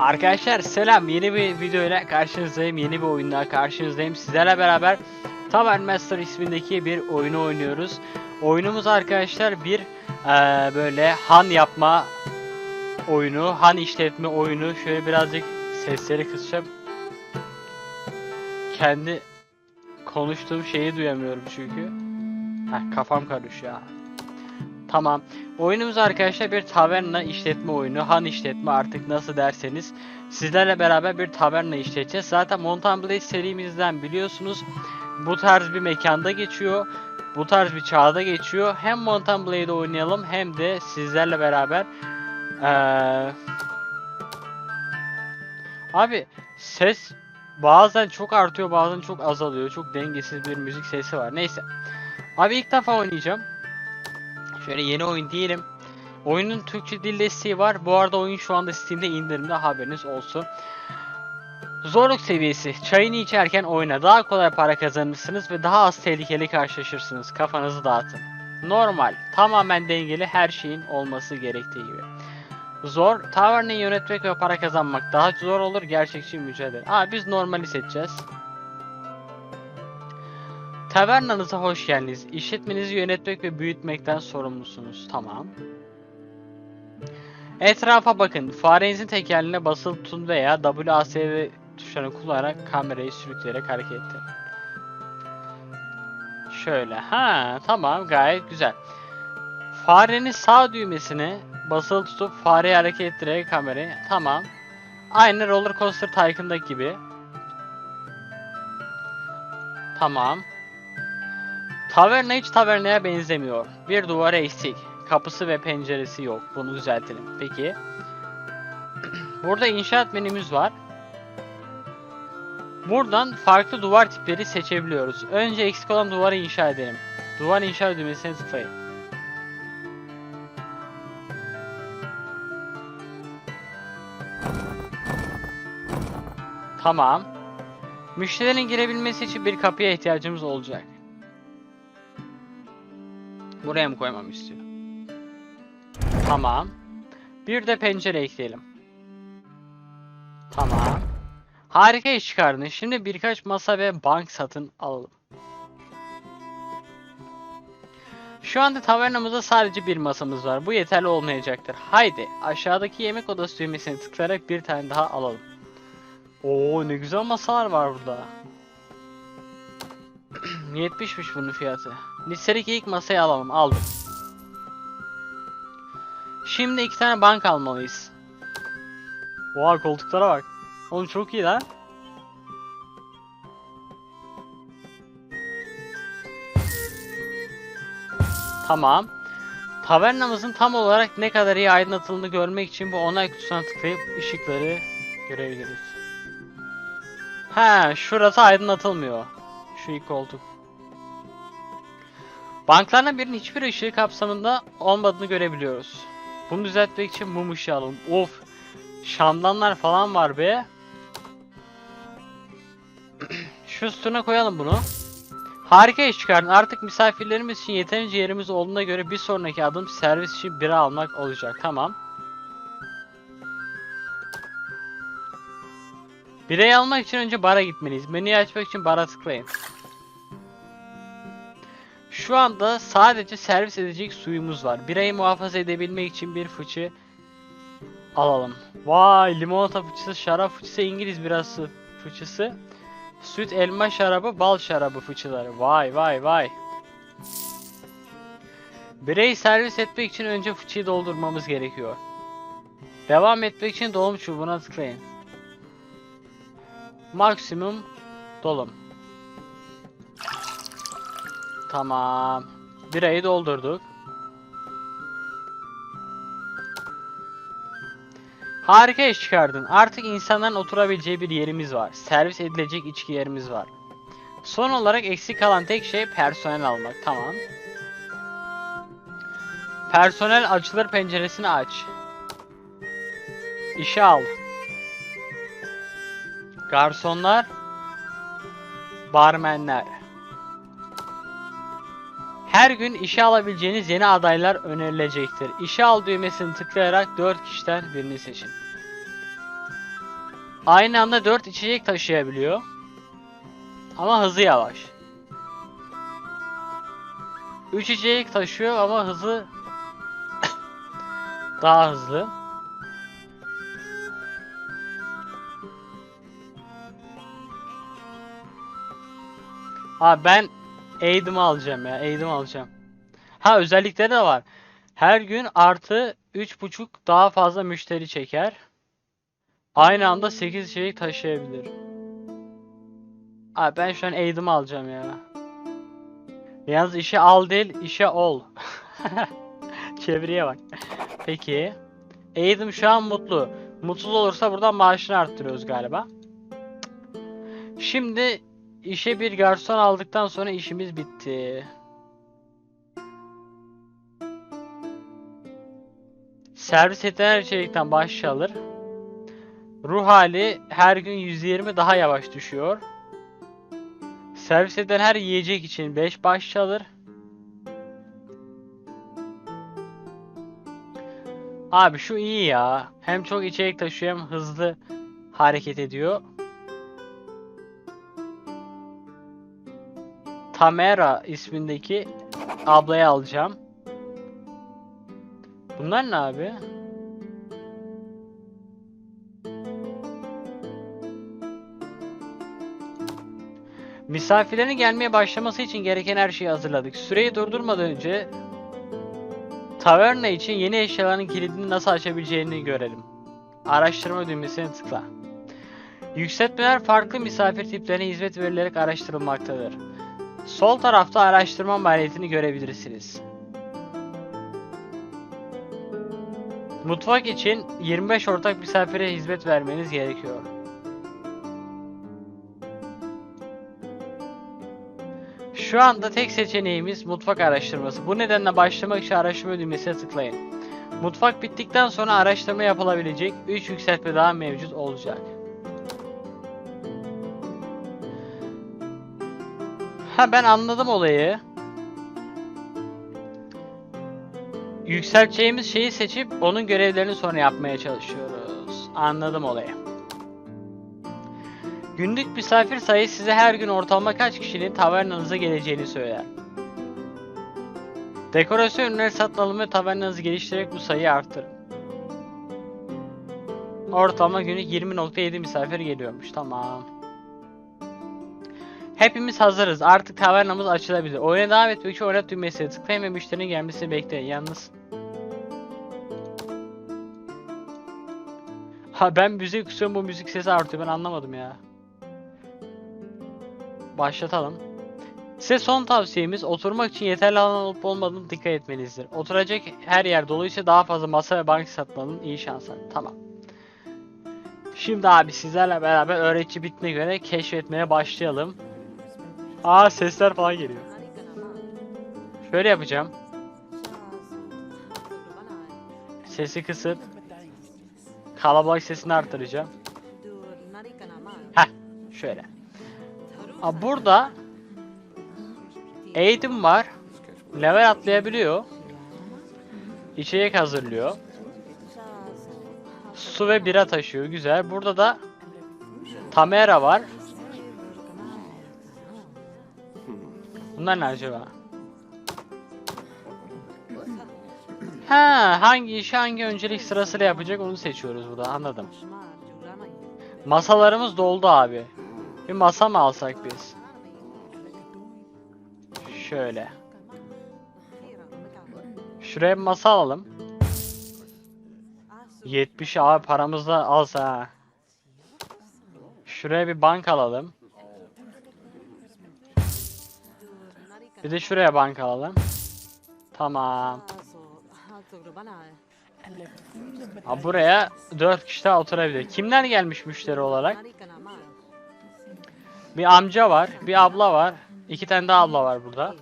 Arkadaşlar selam. Yeni bir videoyla karşınızdayım. Yeni bir oyunla karşınızdayım. Sizlerle beraber Tavern Master ismindeki bir oyunu oynuyoruz. Oyunumuz arkadaşlar bir eee, böyle han yapma oyunu han işletme oyunu. Şöyle birazcık sesleri kısacağım. Kendi konuştuğum şeyi duyamıyorum çünkü. Heh, kafam karışıyor. Tamam. Oyunumuz arkadaşlar bir taverna işletme oyunu. Han işletme artık nasıl derseniz. Sizlerle beraber bir taverna işleteceğiz. Zaten Mountain Blade serimizden biliyorsunuz. Bu tarz bir mekanda geçiyor. Bu tarz bir çağda geçiyor. Hem Mountain Blade oynayalım hem de sizlerle beraber eee, Abi ses bazen çok artıyor bazen çok azalıyor. Çok dengesiz bir müzik sesi var. Neyse. Abi ilk defa oynayacağım. Şöyle yeni oyun diyelim. Oyunun Türkçe dil desteği var. Bu arada oyun şu anda Steam'de indirimde haberiniz olsun. Zorluk seviyesi. Çayını içerken oyna. Daha kolay para kazanırsınız ve daha az tehlikeli karşılaşırsınız. Kafanızı dağıtın. Normal. Tamamen dengeli her şeyin olması gerektiği gibi. Zor. Tavernayı yönetmek ve para kazanmak daha zor olur. Gerçekçi mücadele. Aa biz normali seçeceğiz. Tavernanıza hoş geldiniz. İşletmenizi yönetmek ve büyütmekten sorumlusunuz. Tamam. Etrafa bakın. Farenizin tekerleğine basılı tutun veya WASD tuşlarını kullanarak kamerayı sürükleyerek hareket edin. Şöyle. Ha, tamam. Gayet güzel. Farenin sağ düğmesini basılı tutup fareyi hareket ettirerek kamerayı. Tamam. Aynı Roller Coaster Tycoon'daki gibi. Tamam. Taverna hiç tavernaya benzemiyor. Bir duvar eksik. Kapısı ve penceresi yok. Bunu düzeltelim. Peki. Burada inşaat menümüz var. Buradan farklı duvar tipleri seçebiliyoruz. Önce eksik olan duvarı inşa edelim. Duvar inşa düğmesine tıklayın. Tamam. Müşterilerin girebilmesi için bir kapıya ihtiyacımız olacak. Buraya mı koymam istiyor? Tamam. Bir de pencere ekleyelim. Tamam. Harika iş çıkardın. Şimdi birkaç masa ve bank satın alalım. Şu anda tavernamızda sadece bir masamız var. Bu yeterli olmayacaktır. Haydi aşağıdaki yemek odası düğmesine tıklayarak bir tane daha alalım. Oo ne güzel masalar var burada. 70'miş bunun fiyatı. Listedeki ilk masayı alalım. Aldım. Şimdi iki tane bank almalıyız. Oha koltuklara bak. Oğlum çok iyi lan. Tamam. Tavernamızın tam olarak ne kadar iyi aydınlatıldığını görmek için bu onay kutusuna tıklayıp ışıkları görebiliriz. Ha, şurası aydınlatılmıyor. Şu ilk koltuk. Banklardan birinin hiçbir ışığı kapsamında olmadığını görebiliyoruz. Bunu düzeltmek için mum ışığı alalım. Of. Şamdanlar falan var be. Şu üstüne koyalım bunu. Harika iş çıkardın. Artık misafirlerimiz için yeterince yerimiz olduğuna göre bir sonraki adım servis için bira almak olacak. Tamam. Birayı almak için önce bara gitmeliyiz. Menüyü açmak için bara tıklayın. Şu anda sadece servis edecek suyumuz var. Birayı muhafaza edebilmek için bir fıçı alalım. Vay limonata fıçısı, şarap fıçısı, İngiliz birası fıçısı, süt elma şarabı, bal şarabı fıçıları. Vay vay vay. Birayı servis etmek için önce fıçıyı doldurmamız gerekiyor. Devam etmek için dolum çubuğuna tıklayın. Maksimum dolum. Tamam. Birayı doldurduk. Harika iş çıkardın. Artık insanların oturabileceği bir yerimiz var. Servis edilecek içki yerimiz var. Son olarak eksik kalan tek şey personel almak. Tamam. Personel açılır penceresini aç. İşe al. Garsonlar. Barmenler. Her gün işe alabileceğiniz yeni adaylar önerilecektir. İşe al düğmesini tıklayarak 4 kişiden birini seçin. aynı anda 4 içecek taşıyabiliyor. Ama hızı yavaş. 3 içecek taşıyor ama hızı daha hızlı. Abi ben Aid'imi alacağım ya. Aid'imi alacağım. Ha özellikleri de var. Her gün artı 3.5 daha fazla müşteri çeker. Aynı anda 8 içerik taşıyabilir. Abi ben şu an Aid'imi alacağım ya. Yalnız işe al değil, işe ol. Çeviriye bak. Peki. Aid'im şu an mutlu. Mutsuz olursa buradan maaşını arttırıyoruz galiba. Şimdi işe bir garson aldıktan sonra işimiz bitti. Servis edilen her içerikten başlayalır. Ruh hali her gün 120 daha yavaş düşüyor. Servis edilen her yiyecek için 5 baş çalır. Abi şu iyi ya. Hem çok içerik taşıyor hem hızlı hareket ediyor. Tamera ismindeki ablayı alacağım. Bunlar ne abi? Misafirlerin gelmeye başlaması için gereken her şeyi hazırladık. Süreyi durdurmadan önce taverna için yeni eşyaların kilidini nasıl açabileceğini görelim. Araştırma düğmesine tıkla. Yükseltmeler farklı misafir tiplerine hizmet verilerek araştırılmaktadır. Sol tarafta araştırma maliyetini görebilirsiniz. Mutfak için 25 ortak misafire hizmet vermeniz gerekiyor. Şu anda tek seçeneğimiz mutfak araştırması. Bu nedenle başlamak için araştırma düğmesine tıklayın. Mutfak bittikten sonra araştırma yapılabilecek 3 yükseltme daha mevcut olacak. Ha ben anladım olayı. Yükselteceğimiz şeyi seçip onun görevlerini sonra yapmaya çalışıyoruz. Anladım olayı. Günlük misafir sayısı size her gün ortalama kaç kişinin tavernanıza geleceğini söyler. Dekorasyon ürünleri satın alın ve tavernanızı geliştirerek bu sayıyı arttırın. Ortalama günlük 20.7 misafir geliyormuş. Tamam. Hepimiz hazırız. Artık tavernamız açılabilir. Oyuna devam etmek için oynat düğmesine tıklayın ve müşterinin gelmesini bekleyin. Yalnız Ha ben müzik kısıyorum bu müzik sesi artıyor. Ben anlamadım ya. Başlatalım. Size son tavsiyemiz oturmak için yeterli alan olup olmadığını dikkat etmenizdir. Oturacak her yer doluysa daha fazla masa ve bank satın alın. İyi şanslar. Tamam. Şimdi abi sizlerle beraber öğretici bitmek göre keşfetmeye başlayalım. Aa sesler falan geliyor. Şöyle yapacağım. Sesi kısıp kalabalık sesini artıracağım. Heh, şöyle. Aa, burada eğitim var. Level atlayabiliyor. İçecek hazırlıyor. Su ve bira taşıyor. Güzel. Burada da Tamera var. Bunlar ne acaba? Ha, hangi işi hangi öncelik sırasıyla yapacak onu seçiyoruz burada. Anladım. Masalarımız doldu abi. Bir masa mı alsak biz? Şöyle. Şuraya bir masa alalım. 70 abi paramız da alsa. Şuraya bir bank alalım. Bir de şuraya bank alalım. Tamam. Ha, buraya 4 kişi daha oturabilir. Kimler gelmiş müşteri olarak? Bir amca var, bir abla var. iki tane daha abla var burada.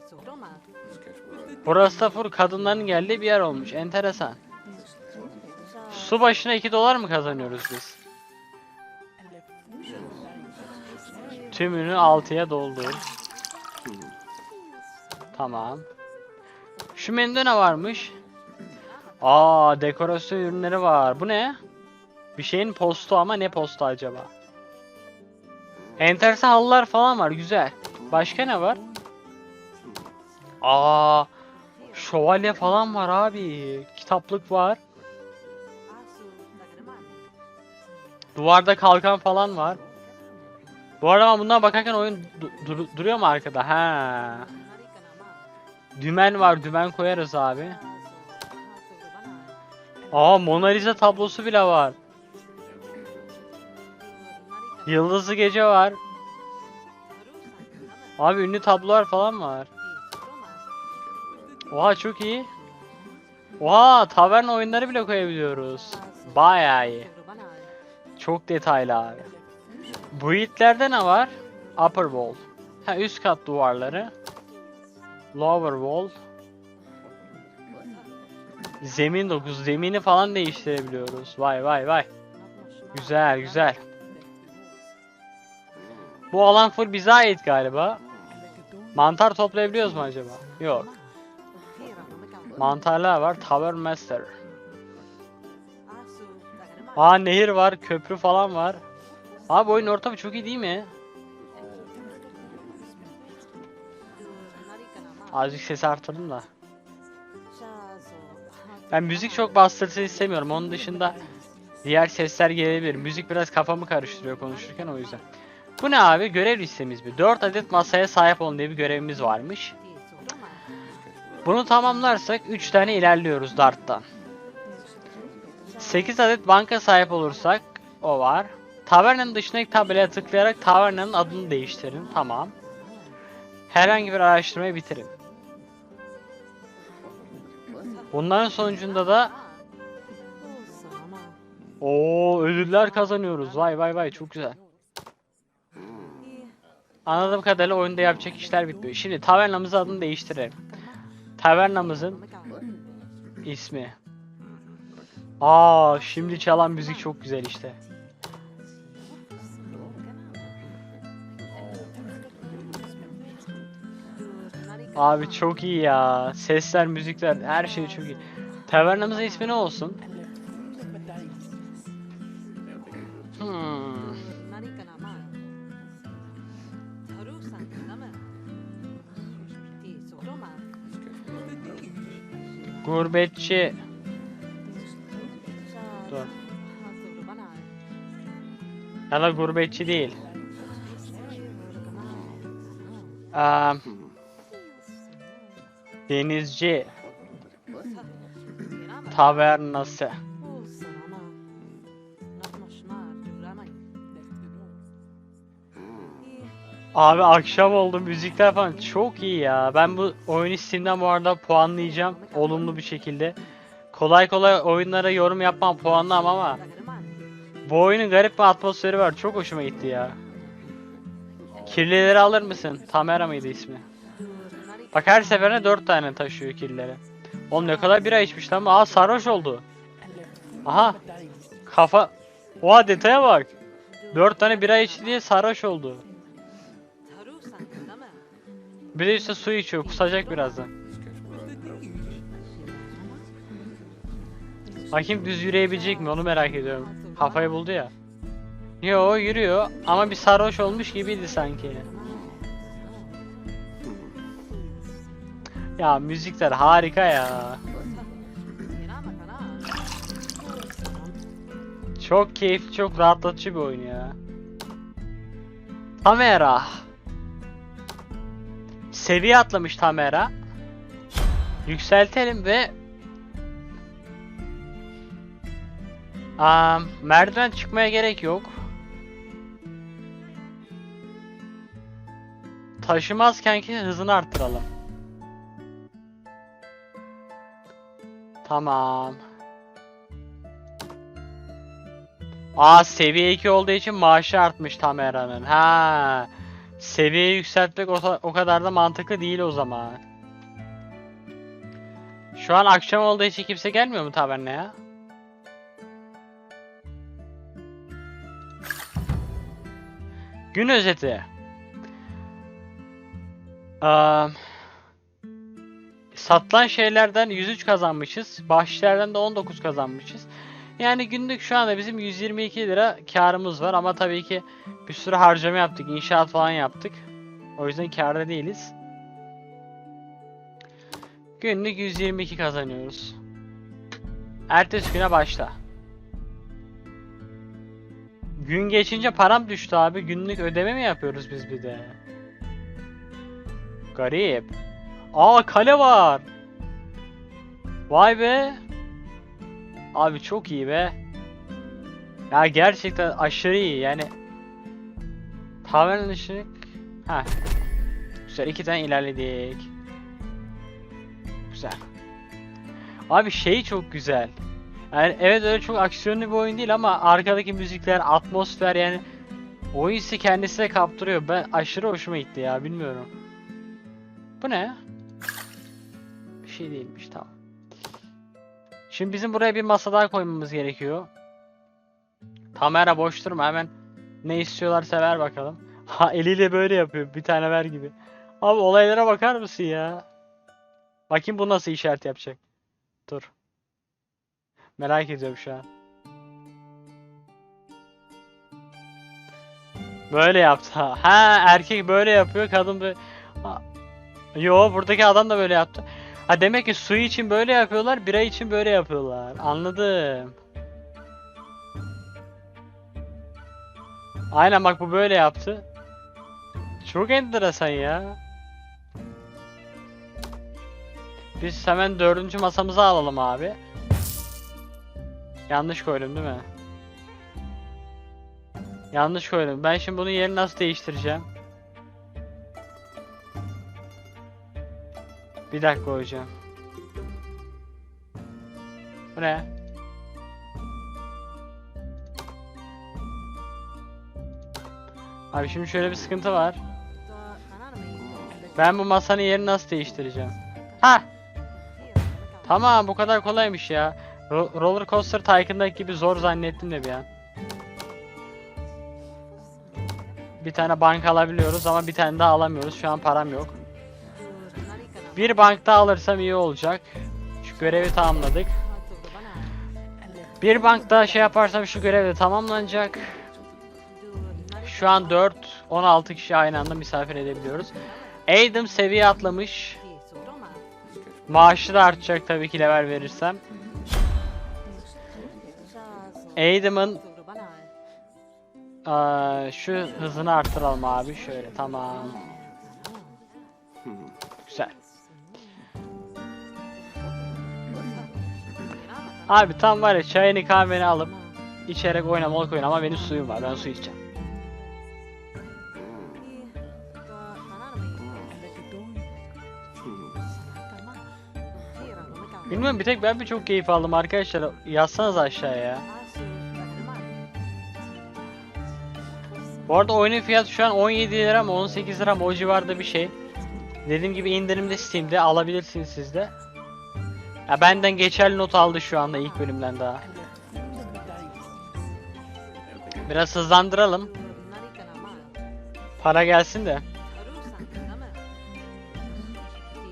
Burası da full kadınların geldiği bir yer olmuş. Enteresan. Su başına 2 dolar mı kazanıyoruz biz? Tümünü 6'ya doldur. Tamam. Şu menüde ne varmış? Aa dekorasyon ürünleri var. Bu ne? Bir şeyin postu ama ne postu acaba? Enteresan halılar falan var güzel. Başka ne var? Aa, şövalye falan var abi. Kitaplık var. Duvarda kalkan falan var. Bu arada bundan bakarken oyun du- dur- duruyor mu arkada? Ha. Dümen var. Dümen koyarız abi. Aa Mona Lisa tablosu bile var. Yıldızlı Gece var. Abi ünlü tablolar falan var. Oha çok iyi. Oha taverna oyunları bile koyabiliyoruz. Bayağı iyi. Çok detaylı abi. Bu itlerde ne var? Upper wall. Ha üst kat duvarları. Lower wall. Zemin 9. Zemini falan değiştirebiliyoruz. Vay vay vay. Güzel güzel. Bu alan full bize ait galiba. Mantar toplayabiliyoruz mu acaba? Yok. Mantarlar var. Tower Master. Aa nehir var. Köprü falan var. Abi oyun ortamı çok iyi değil mi? Azıcık sesi artırdım da. Ben müzik çok bastırsın istemiyorum. Onun dışında diğer sesler gelebilir. Müzik biraz kafamı karıştırıyor konuşurken o yüzden. Bu ne abi? Görev listemiz bir. 4 adet masaya sahip olun diye bir görevimiz varmış. Bunu tamamlarsak 3 tane ilerliyoruz Dart'tan. 8 adet banka sahip olursak o var. Tavernanın dışındaki tabelaya tıklayarak tavernanın adını değiştirin. Tamam. Herhangi bir araştırmayı bitirin. Bunların sonucunda da o ödüller kazanıyoruz. Vay vay vay çok güzel. Anladığım kadarıyla oyunda yapacak işler bitmiyor. Şimdi tavernamızın adını değiştirelim. Tavernamızın ismi. Aa şimdi çalan müzik çok güzel işte. Abi çok iyi ya. Sesler, müzikler, her şey çok iyi. Tavernamızın ismi ne olsun? Hmm. Gurbetçi. Dur. Ya da gurbetçi değil. Aa, denizci tavernası. Abi akşam oldu müzikler falan çok iyi ya. Ben bu oyunu Steam'den bu arada puanlayacağım olumlu bir şekilde. Kolay kolay oyunlara yorum yapmam puanlamam ama bu oyunun garip bir atmosferi var. Çok hoşuma gitti ya. Kirlileri alır mısın? Tamera mıydı ismi? Bak her seferinde 4 tane taşıyor kirlileri. Oğlum ne kadar bira içmiş lan. Aa sarhoş oldu. Aha. Kafa. Oha detaya bak. 4 tane bira içti diye sarhoş oldu. Bir de üstte su içiyor. Kusacak birazdan. Bakayım düz yürüyebilecek mi onu merak ediyorum. Kafayı buldu ya. Yo yürüyor ama bir sarhoş olmuş gibiydi sanki. Ya müzikler harika ya. Çok keyifli, çok rahatlatıcı bir oyun ya. Kamera. Seviye atlamış Tamera. Yükseltelim ve Aa, merdiven çıkmaya gerek yok. Taşımazken ki hızını arttıralım. Tamam. Aa seviye 2 olduğu için maaşı artmış Tamera'nın. Ha. Seviyeyi yükseltmek o, kadar da mantıklı değil o zaman. Şu an akşam olduğu için kimse gelmiyor mu tavernaya? Gün özeti. Eee, satılan şeylerden 103 kazanmışız. Bahşişlerden de 19 kazanmışız. Yani günlük şu anda bizim 122 lira karımız var ama tabii ki bir sürü harcama yaptık, inşaat falan yaptık. O yüzden karda değiliz. Günlük 122 kazanıyoruz. Ertesi güne başla. Gün geçince param düştü abi. Günlük ödeme mi yapıyoruz biz bir de? Garip. Aa kale var. Vay be. Abi çok iyi be. Ya gerçekten aşırı iyi yani. Tavern ışık. Ha. Güzel iki tane ilerledik. Güzel. Abi şey çok güzel. Yani evet öyle çok aksiyonlu bir oyun değil ama arkadaki müzikler, atmosfer yani oyun hissi kendisine kaptırıyor. Ben aşırı hoşuma gitti ya bilmiyorum. Bu ne? Şey değilmiş tamam. Şimdi bizim buraya bir masa daha koymamız gerekiyor. Kamera boş durma hemen ne istiyorlarsa ver bakalım. Ha eliyle böyle yapıyor bir tane ver gibi. Abi olaylara bakar mısın ya? Bakayım bu nasıl işaret yapacak. Dur. Merak ediyorum şu an. Böyle yaptı. Ha, erkek böyle yapıyor, kadın böyle. Yo, buradaki adam da böyle yaptı. Ha demek ki su için böyle yapıyorlar, bira için böyle yapıyorlar. Anladım. Aynen bak bu böyle yaptı. Çok enteresan ya. Biz hemen dördüncü masamızı alalım abi. Yanlış koydum değil mi? Yanlış koydum. Ben şimdi bunun yerini nasıl değiştireceğim? Bir dakika hocam. Bu ne? Abi şimdi şöyle bir sıkıntı var. Ben bu masanın yerini nasıl değiştireceğim? Ha, tamam bu kadar kolaymış ya. Ro- Roller Coaster Tycoon'daki gibi zor zannettim de bir an. Bir tane bank alabiliyoruz ama bir tane daha alamıyoruz. Şu an param yok. Bir bank daha alırsam iyi olacak. Şu görevi tamamladık. Bir bank daha şey yaparsam şu görev de tamamlanacak. Şu an 4, 16 kişi aynı anda misafir edebiliyoruz. Adam seviye atlamış. Maaşı da artacak tabii ki level verirsem. Aa, şu hızını artıralım abi şöyle tamam. Abi tam var ya çayını kahveni alıp içerek oynamalık oyun ama benim suyum var ben su içeceğim. Bilmiyorum bir tek ben mi çok keyif aldım arkadaşlar yazsanız aşağıya. Bu arada oyunun fiyatı şu an 17 lira mı 18 lira mı o civarda bir şey. Dediğim gibi indirimde Steam'de alabilirsiniz siz de. Ya benden geçerli not aldı şu anda ilk bölümden daha. Biraz hızlandıralım. Para gelsin de.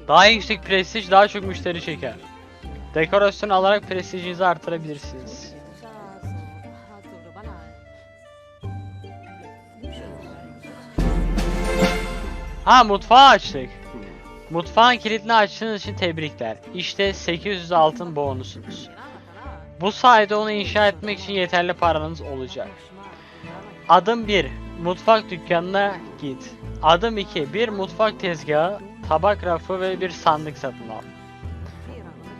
Daha yüksek prestij daha çok müşteri çeker. Dekorasyon alarak prestijinizi artırabilirsiniz. Ha mutfağı açtık. Mutfağın kilidini açtığınız için tebrikler. İşte 800 altın bonusunuz. Bu sayede onu inşa etmek için yeterli paranız olacak. Adım 1. Mutfak dükkanına git. Adım 2. Bir mutfak tezgahı, tabak rafı ve bir sandık satın al.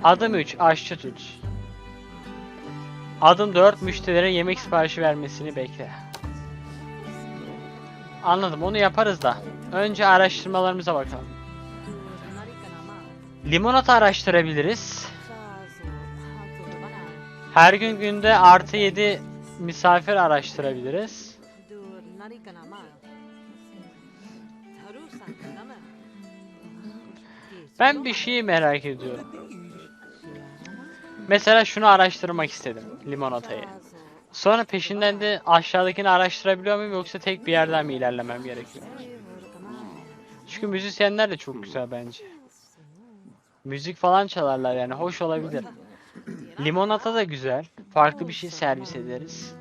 Adım 3. Aşçı tut. Adım 4. Müşterilere yemek siparişi vermesini bekle. Anladım onu yaparız da. Önce araştırmalarımıza bakalım. Limonata araştırabiliriz. Her gün günde artı 7 misafir araştırabiliriz. Ben bir şeyi merak ediyorum. Mesela şunu araştırmak istedim. Limonatayı. Sonra peşinden de aşağıdakini araştırabiliyor muyum yoksa tek bir yerden mi ilerlemem gerekiyor? Çünkü müzisyenler de çok güzel bence. Müzik falan çalarlar yani hoş olabilir. Limonata da güzel. Farklı bir şey servis ederiz.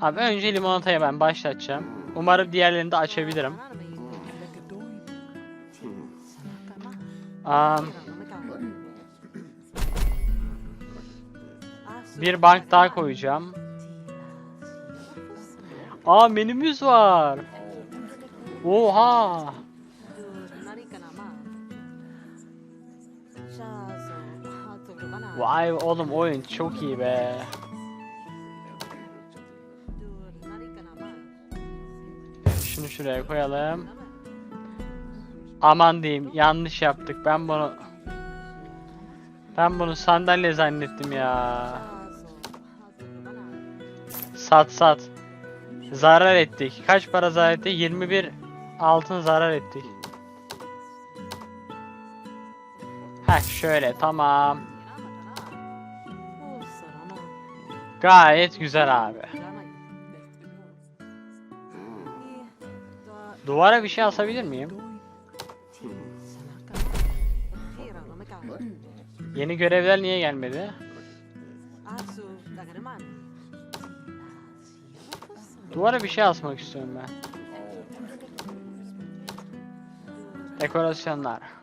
Abi önce limonataya ben başlatacağım. Umarım diğerlerini de açabilirim. Am, bir bank daha koyacağım. Aa menümüz var. Oha. Vay oğlum oyun çok iyi be. Şunu şuraya koyalım. Aman diyeyim yanlış yaptık. Ben bunu ben bunu sandalye zannettim ya. Sat sat. Zarar ettik. Kaç para zarar ettik? 21 altın zarar ettik. Heh şöyle tamam. Gayet güzel abi. Duvara bir şey asabilir miyim? Yeni görevler niye gelmedi? Duvara bir şey asmak istiyorum ben. Dekorasyonlar.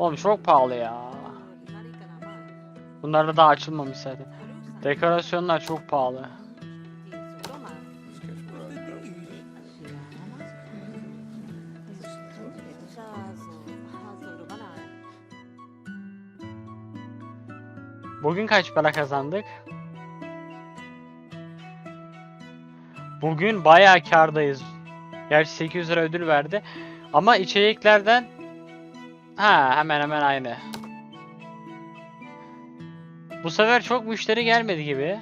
Oğlum çok pahalı ya. Bunlar da daha açılmamış zaten. Dekorasyonlar çok pahalı. Bugün kaç para kazandık? Bugün bayağı kardayız. Gerçi 800 lira ödül verdi. Ama içeriklerden ha hemen hemen aynı. Bu sefer çok müşteri gelmedi gibi.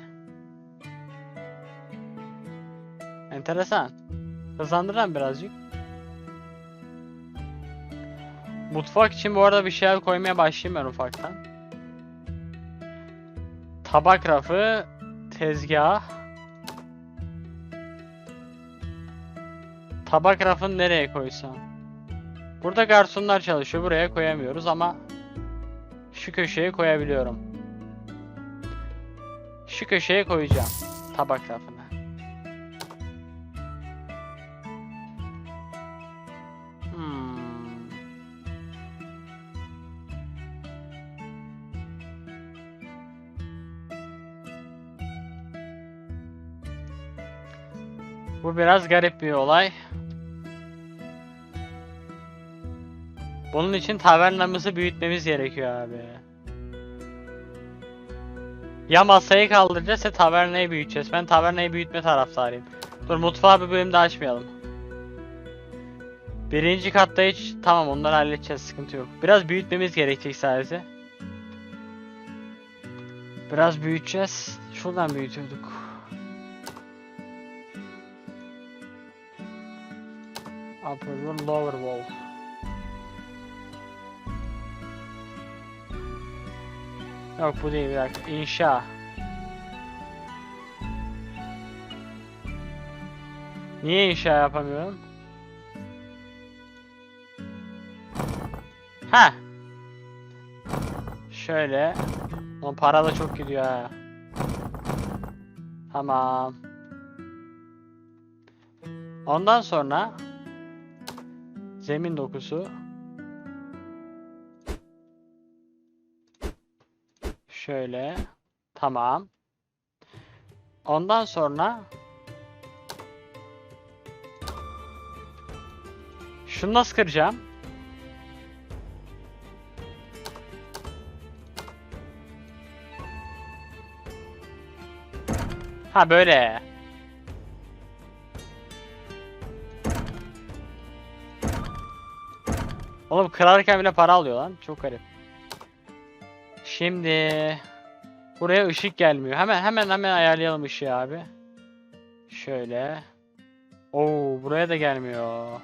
Enteresan. Hızlandıran birazcık. Mutfak için bu arada bir şeyler koymaya başlayayım ben ufaktan. Tabak rafı, tezgah. Tabak rafını nereye koysam? Burada garsonlar çalışıyor. Buraya koyamıyoruz ama şu köşeye koyabiliyorum. Şu köşeye koyacağım tabak rafını. Hmm. Bu biraz garip bir olay. Bunun için tavernamızı büyütmemiz gerekiyor abi. Ya masayı kaldıracağız ya tavernayı büyüteceğiz. Ben tavernayı büyütme taraftarıyım. Dur mutfağı bir bölümde açmayalım. Birinci katta hiç tamam onları halledeceğiz sıkıntı yok. Biraz büyütmemiz gerekecek sadece. Biraz büyüteceğiz. Şuradan büyütüyorduk. Upper lower wall. Yok bu değil bir dakika. İnşa. Niye inşa yapamıyorum? Ha. Şöyle. O para da çok gidiyor ha. Tamam. Ondan sonra zemin dokusu Şöyle. Tamam. Ondan sonra şunu nasıl kıracağım? Ha böyle. Oğlum kırarken bile para alıyor lan. Çok garip. Şimdi buraya ışık gelmiyor. Hemen hemen hemen ayarlayalım ışığı abi. Şöyle. Oo buraya da gelmiyor.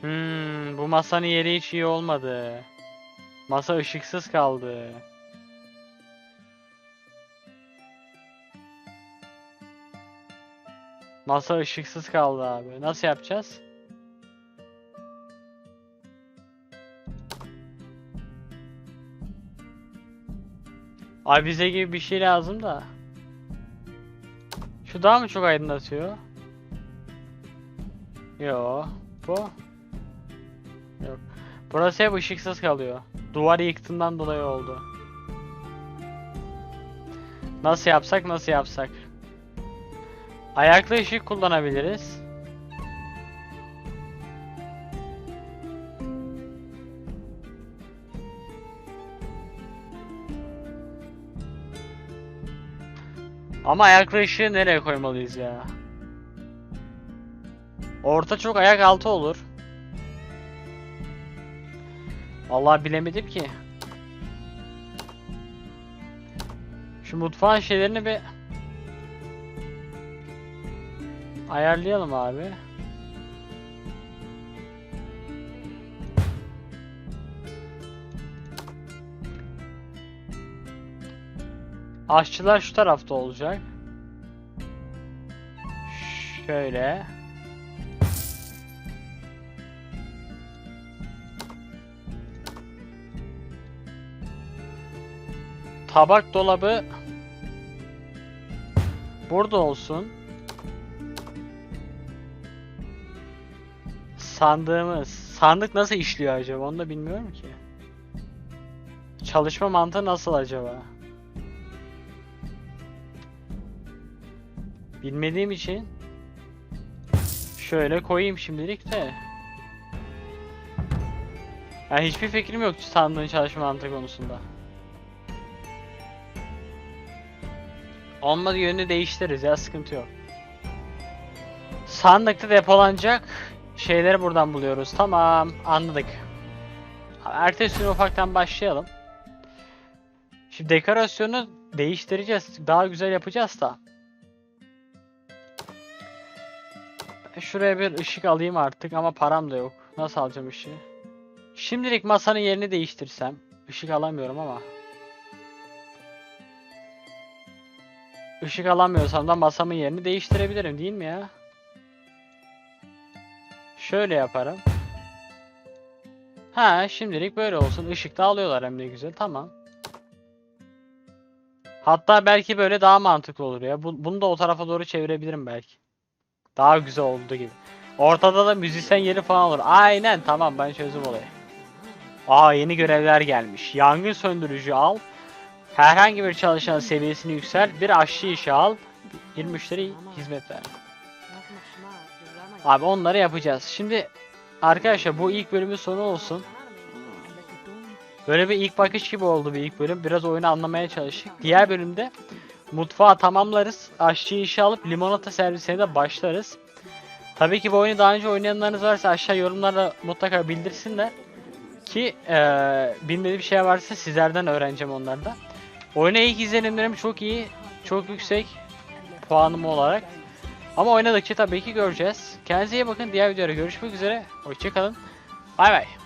Hmm, bu masanın yeri hiç iyi olmadı. Masa ışıksız kaldı. Masa ışıksız kaldı abi. Nasıl yapacağız? Abi bize gibi bir şey lazım da. Şu daha mı çok aydınlatıyor? Yo. Bu? Yok. Burası hep ışıksız kalıyor. Duvar yıktığından dolayı oldu. Nasıl yapsak nasıl yapsak? Ayaklı ışık kullanabiliriz. Ama ayaklı ışığı nereye koymalıyız ya? Orta çok ayak altı olur. Vallahi bilemedim ki. Şu mutfağın şeylerini bir ayarlayalım abi. Aşçılar şu tarafta olacak. Şöyle. Tabak dolabı burada olsun. Sandığımız. Sandık nasıl işliyor acaba? Onu da bilmiyorum ki. Çalışma mantığı nasıl acaba? Bilmediğim için şöyle koyayım şimdilik de. Yani hiçbir fikrim yok sandığın çalışma mantığı konusunda. Olmadı yönünü değiştiririz ya sıkıntı yok. Sandıkta depolanacak şeyleri buradan buluyoruz. Tamam anladık. Ertesi gün ufaktan başlayalım. Şimdi dekorasyonu değiştireceğiz. Daha güzel yapacağız da. Şuraya bir ışık alayım artık ama param da yok. Nasıl alacağım ışığı? Şimdilik masanın yerini değiştirsem. Işık alamıyorum ama. Işık alamıyorsam da masamın yerini değiştirebilirim değil mi ya? Şöyle yaparım. Ha şimdilik böyle olsun. Işık da alıyorlar hem de güzel. Tamam. Hatta belki böyle daha mantıklı olur ya. Bu- bunu da o tarafa doğru çevirebilirim belki. Daha güzel oldu gibi. Ortada da müzisyen yeri falan olur. Aynen tamam ben çözdüm olayı. Aa yeni görevler gelmiş. Yangın söndürücü al. Herhangi bir çalışanın seviyesini yüksel. Bir aşçı işe al. Bir müşteri hizmet ver. Abi onları yapacağız. Şimdi arkadaşlar bu ilk bölümün sonu olsun. Böyle bir ilk bakış gibi oldu bir ilk bölüm. Biraz oyunu anlamaya çalıştık. Diğer bölümde mutfağı tamamlarız. Aşçı işe alıp limonata servisine de başlarız. Tabii ki bu oyunu daha önce oynayanlarınız varsa aşağı yorumlarda mutlaka bildirsinler. Ki eee bilmediğim şey varsa sizlerden öğreneceğim onları da. Oyuna ilk izlenimlerim çok iyi. Çok yüksek puanım olarak. Ama oynadıkça tabii ki göreceğiz. Kendinize iyi bakın. Diğer videoda görüşmek üzere. Hoşçakalın. Bay bay.